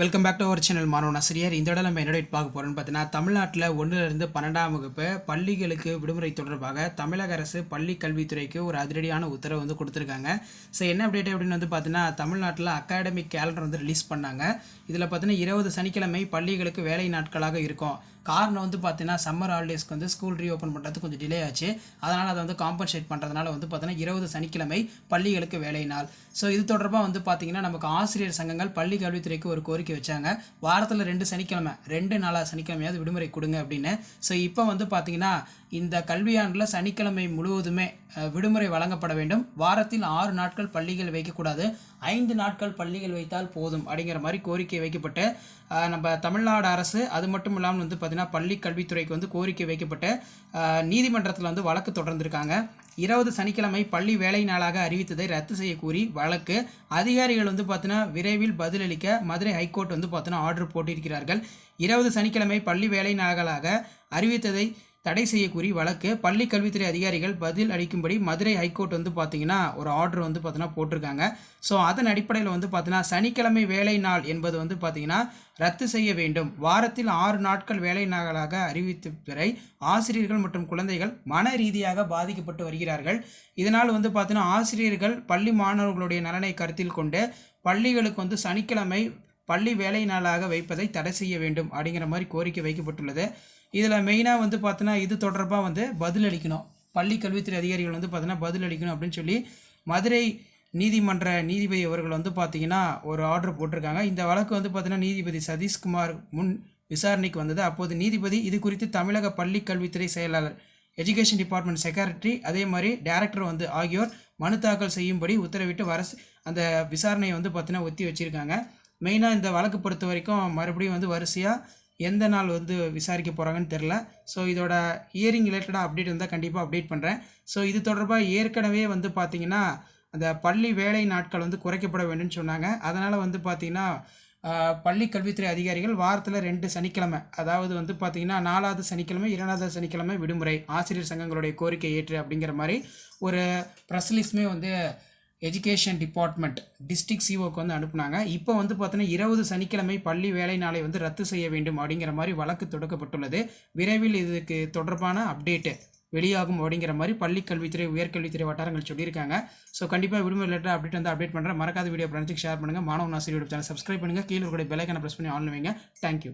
Welcome back to our channel மாணவன் ஆசிரியர் இந்த இடம் நம்ம என்ன பார்க்க போகிறோம்னு பார்த்தீங்கன்னா தமிழ்நாட்டில் ஒன்றிலிருந்து பன்னெண்டாம் வகுப்பு பள்ளிகளுக்கு விடுமுறை தொடர்பாக தமிழக அரசு பள்ளி கல்வித்துறைக்கு ஒரு அதிரடியான உத்தரவு வந்து கொடுத்துருக்காங்க. ஸோ என்ன அப்டேட் அப்படின்னு வந்து பார்த்தீங்கன்னா தமிழ்நாட்டில் அகாடமிக் கேலண்டர் வந்து ரிலீஸ் பண்ணாங்க. இதில் பார்த்தீங்கன்னா இருபது சனிக்கிழமை பள்ளிகளுக்கு வேலை நாட்களாக இருக்கும். காரணம் வந்து பார்த்தீங்கன்னா சம்மர் ஹாலிடேஸ்க்கு வந்து ஸ்கூல் ரீஓப்பன் பண்ணுறது கொஞ்சம் டிலே ஆச்சு. அதனால் அதை வந்து காம்பன்சேட் பண்ணுறதுனால வந்து பார்த்தீங்கன்னா இருபது சனிக்கிழமை பள்ளிகளுக்கு வேலை நாள் ஸோ இது தொடர்பாக வந்து பார்த்தீங்கன்னா நமக்கு ஆசிரியர் சங்கங்கள் பள்ளி கல்வித்துறைக்கு ஒரு கோரிக்கை வச்சாங்க. வாரத்தில் ரெண்டு சனிக்கிழமை ரெண்டு நாளாக சனிக்கிழமையாவது விடுமுறை கொடுங்க அப்படின்னு. ஸோ இப்போ வந்து பார்த்தீங்கன்னா இந்த கல்வியாண்டில் சனிக்கிழமை முழுவதுமே விடுமுறை வழங்கப்பட வேண்டும். வாரத்தில் ஆறு நாட்கள் பள்ளிகள் வைக்கக்கூடாது. ஐந்து நாட்கள் பள்ளிகள் வைத்தால் போதும் அப்படிங்கிற மாதிரி கோரிக்கை வைக்கப்பட்டு நம்ம தமிழ்நாடு அரசு அது மட்டும் இல்லாமல் வந்து பார்த்திங்கன்னா பள்ளி கல்வித்துறைக்கு வந்து கோரிக்கை வைக்கப்பட்டு நீதிமன்றத்தில் வந்து வழக்கு தொடர்ந்துருக்காங்க. இருபது சனிக்கிழமை பள்ளி வேலை நாளாக அறிவித்ததை ரத்து செய்ய கூறி வழக்கு. அதிகாரிகள் வந்து பார்த்தீங்கன்னா விரைவில் பதிலளிக்க மதுரை ஹைகோர்ட் வந்து பார்த்தீங்கன்னா ஆர்டர் போட்டிருக்கிறார்கள். இருபது சனிக்கிழமை பள்ளி வேலை நாளாக அறிவித்ததை தடை செய்யக்கூறி வழக்கு பள்ளி கல்வித்துறை அதிகாரிகள் பதில் அளிக்கும்படி மதுரை ஹைகோர்ட் வந்து பார்த்தீங்கன்னா ஒரு ஆர்டர் வந்து பார்த்தீங்கன்னா போட்டிருக்காங்க. ஸோ அதன் அடிப்படையில் வந்து பார்த்தீங்கன்னா சனிக்கிழமை வேலை நாள் என்பது வந்து பார்த்தீங்கன்னா ரத்து செய்ய வேண்டும். வாரத்தில் ஆறு நாட்கள் வேலை நாளாக அறிவித்த பிறை ஆசிரியர்கள் மற்றும் குழந்தைகள் மன ரீதியாக பாதிக்கப்பட்டு வருகிறார்கள். இதனால் வந்து பார்த்தீங்கன்னா ஆசிரியர்கள் பள்ளி மாணவர்களுடைய நலனை கருத்தில் கொண்டு பள்ளிகளுக்கு வந்து சனிக்கிழமை பள்ளி வேலை நாளாக வைப்பதை தடை செய்ய வேண்டும் அப்படிங்கிற மாதிரி கோரிக்கை வைக்கப்பட்டுள்ளது. இதில் மெயினாக வந்து பார்த்தோன்னா இது தொடர்பாக வந்து பதில் அளிக்கணும். பள்ளி கல்வித்துறை அதிகாரிகள் வந்து பார்த்தீங்கன்னா பதிலளிக்கணும் அப்படின்னு சொல்லி மதுரை நீதிமன்ற நீதிபதி அவர்கள் வந்து பார்த்தீங்கன்னா ஒரு ஆர்டர் போட்டிருக்காங்க. இந்த வழக்கு வந்து பார்த்தீங்கன்னா நீதிபதி சதீஷ்குமார் முன் விசாரணைக்கு வந்தது. அப்போது நீதிபதி இது குறித்து தமிழக பள்ளி கல்வித்துறை செயலாளர் எஜுகேஷன் டிபார்ட்மெண்ட் செக்ரட்டரி அதே மாதிரி டைரக்டர் வந்து ஆகியோர் மனு தாக்கல் செய்யும்படி உத்தரவிட்டு வர அந்த விசாரணையை வந்து பார்த்தீங்கன்னா ஒத்தி வச்சுருக்காங்க. மெயினாக இந்த வழக்கு பொறுத்த வரைக்கும் மறுபடியும் வந்து வரிசையாக எந்த நாள் வந்து விசாரிக்க போகிறாங்கன்னு தெரில ஸோ இதோட ஹியரிங் ரிலேட்டடாக அப்டேட் இருந்தால் கண்டிப்பாக அப்டேட் பண்ணுறேன் ஸோ இது தொடர்பாக ஏற்கனவே வந்து பார்த்திங்கன்னா அந்த பள்ளி வேலை நாட்கள் வந்து குறைக்கப்பட வேண்டும்னு சொன்னாங்க. அதனால் வந்து பார்த்திங்கன்னா பள்ளி கல்வித்துறை அதிகாரிகள் வாரத்தில் ரெண்டு சனிக்கிழமை அதாவது வந்து பார்த்திங்கன்னா நாலாவது சனிக்கிழமை இரண்டாவது சனிக்கிழமை விடுமுறை ஆசிரியர் சங்கங்களுடைய கோரிக்கை ஏற்று அப்படிங்கிற மாதிரி ஒரு ப்ரெஸ்லிஸ்மே வந்து எஜுகேஷன் டிபார்ட்மெண்ட் டிஸ்ட்ரிக்ட் சிஓக்கு வந்து அனுப்புனாங்க. இப்போ வந்து பார்த்தீங்கன்னா இருபது சனிக்கிழமை பள்ளி வேலை நாளை வந்து ரத்து செய்ய வேண்டும் அப்படிங்கிற மாதிரி வழக்கு தொடுக்கப்பட்டுள்ளது. விரைவில் இதுக்கு தொடர்பான அப்டேட்டு வெளியாகும் அப்படிங்கிற மாதிரி பள்ளி கல்வித்துறை உயர்கல்வித்துறை வட்டாரங்கள் சொல்லியிருக்காங்க. ஸோ கண்டிப்பாக விடுமுறை லெட்டர் அப்டேட் வந்து அப்டேட் பண்ணுறேன் மறக்காத வீடியோ ஃப்ரெண்ட்ஸுக்கு ஷேர் பண்ணுங்கள் மாணவ ஆசிரியர் சேனல் சப்ஸ்கிரைப் பண்ணுங்கள் கீழே கூட பெலைக்கான ப்ரெஸ் பண்ணி ஆன் வைங்க. Thank you